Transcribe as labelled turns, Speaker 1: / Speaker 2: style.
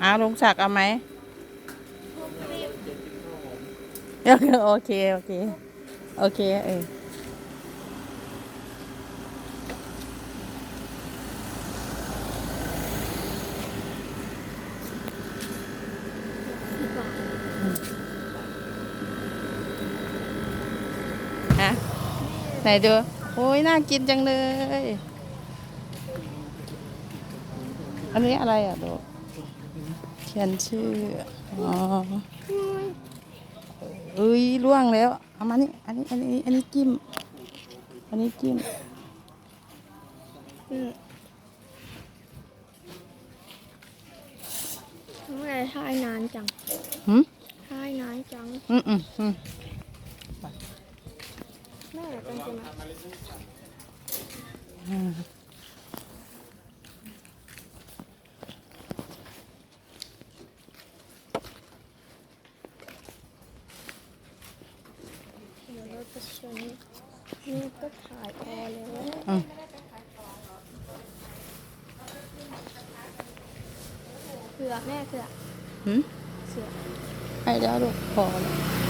Speaker 1: เอาลุงศักดิ์เอาไหมโอเค โอเค โอเค เออฮะไหนดูโอ้ยน่ากินจังเลย อันนี้อะไรอะดู เขียนชื่อ อ๋อเอ้ยล่วงแล้ว เอามานี่ อันนี้ อันนี้ อันนี้จิ้ม อันนี้จิ้ม
Speaker 2: ทำไมท่ายนานจัง
Speaker 1: หืม
Speaker 2: ท่ายนานจัง
Speaker 1: อืมอืมอืม
Speaker 2: แม่เป็นคนอะ เดี๋ยวเราจะชวนนี่ก็ถ่ายพอแล้ว
Speaker 1: อืม
Speaker 2: เสือแม่เสือ
Speaker 1: หืม
Speaker 2: เสือ
Speaker 1: ให้แล้วลูกพอแล้ว